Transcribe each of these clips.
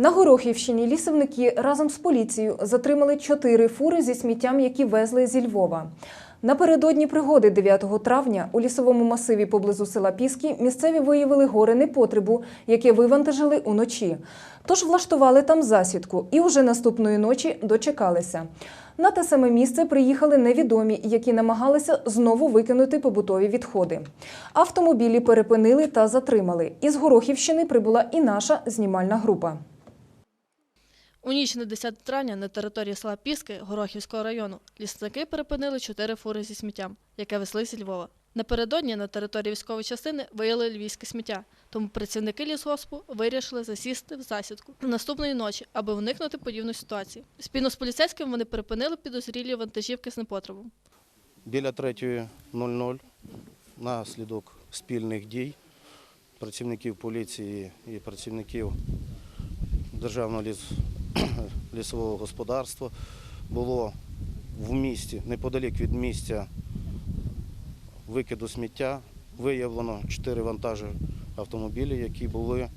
На Горохівщині лісівники разом з поліцією затримали чотири фури зі сміттям, які везли зі Львова. Напередодні пригоди 9 травня у лісовому масиві поблизу села Піски місцеві виявили горе непотребу, яке вивантажили уночі. Тож влаштували там засідку і уже наступної ночі дочекалися. На те саме місце приїхали невідомі, які намагалися знову викинути побутові відходи. Автомобілі перепинили та затримали. Із Горохівщини прибула і наша знімальна група. У ніч на 10 травня на території села Піски Горохівського району лісники перепинили чотири фури зі сміттям, яке везли зі Львова. Напередодні на території військової частини виявили львівське сміття, тому працівники лісгоспу вирішили засісти в засідку наступної ночі, аби уникнути подібної ситуації. Спільно з поліцейськими вони перепинили підозрілі вантажівки з непотребом. Біля 3.00 наслідок спільних дій працівників поліції і працівників Державного ліс... лісового господарства було в місті, неподалік від місця викиду сміття, виявлено 4 вантажі автомобілі, які були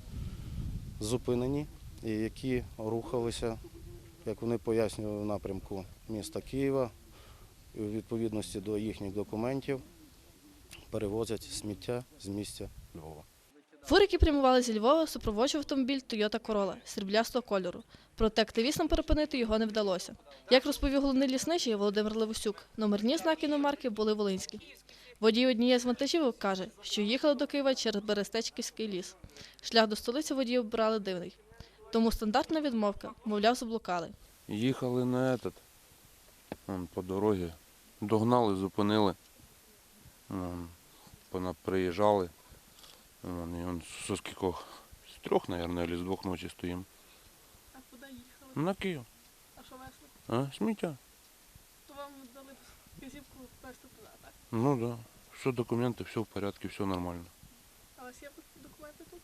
зупинені і які рухалися, як вони пояснювали, в напрямку міста Києва у відповідності до їхніх документів перевозять сміття з місця Львова. Фури, які прямували зі Львова, супроводжував автомобіль Toyota Corolla сріблястого кольору. Проте активістам перепинити його не вдалося. Як розповів головний лісничий Володимир Левусюк, номерні знаки іномарки були волинські. Водій однієї з вантажівок каже, що їхали до Києва через Берестечківський ліс. Шлях до столиці водії обрали дивний. Тому стандартна відмовка, мовляв, заблукали. Їхали на этот, по дорозі. Догнали, зупинили. Приїжджали. Вон, он со скількох? З трьох, мабуть, або з двох ночі стоїмо. А куди їхали? На Київ. А що весли? А, сміття. То вам дали візівку вести туди, так? Ну так. Да. Все документи, все в порядку, все нормально. А у вас є документи тут?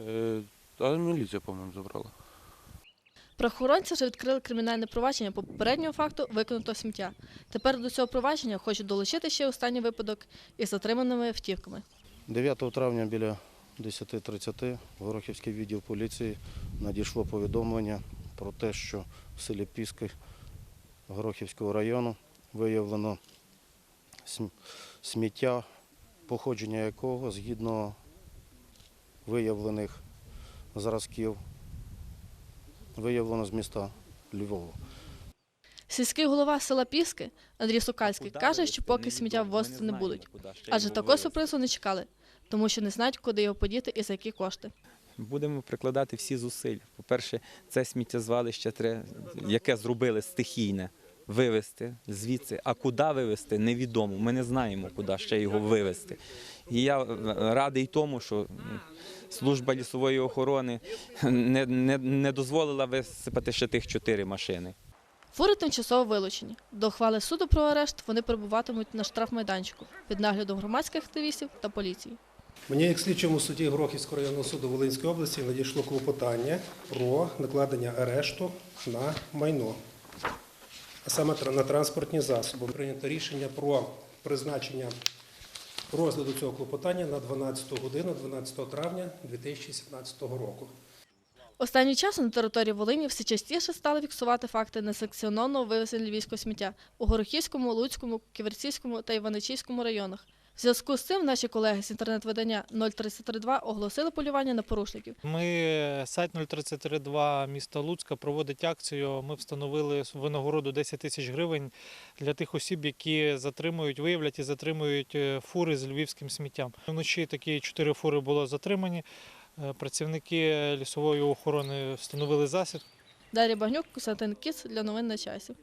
Е, а міліція, по-моєму, забрала. Правоохоронці вже відкрили кримінальне провадження по попереднього факту викинутого сміття. Тепер до цього провадження хочуть долучити ще останній випадок із затриманими автівками. 9 травня біля 10.30 в Горохівський відділ поліції надійшло повідомлення про те, що в селі Піски Горохівського району виявлено сміття, походження якого згідно виявлених зразків виявлено з міста Львова. Сільський голова села Піски Андрій Сокальський каже, що поки сміття ввозити не будуть, адже такого сюрпризу не чекали, тому що не знають, куди його подіти і за які кошти. Будемо прикладати всі зусилля. По-перше, це сміттєзвалище, яке зробили стихійне, вивезти звідси. А куди вивезти, невідомо. Ми не знаємо, куди ще його вивезти. І я е, радий тому, що служба лісової охорони не, не, не дозволила висипати ще тих чотири машини. Фури тимчасово вилучені. До ухвали суду про арешт вони перебуватимуть на штрафмайданчику під наглядом громадських активістів та поліції. Мені, як слідчому судді Грохівського районного суду Волинської області, надійшло клопотання про накладення арешту на майно, а саме на транспортні засоби. Прийнято рішення про призначення розгляду цього клопотання на 12 годину 12 травня 2017 року. Останнім часом на території Волині все частіше стали фіксувати факти несанкціонованого вивезення львівського сміття у Горохівському, Луцькому, Ківерцівському та Іваничівському районах. В зв'язку з цим наші колеги з інтернет-видання 0332 оголосили полювання на порушників. Ми е, сайт 0332 міста Луцька проводить акцію. Ми встановили винагороду 10 тисяч гривень для тих осіб, які затримують, виявлять і затримують е, фури з львівським сміттям. Вночі такі чотири фури було затримані. Е, Працівники лісової охорони встановили засідку. Дар'я Багнюк, Костянтин Кіц для новин на часі.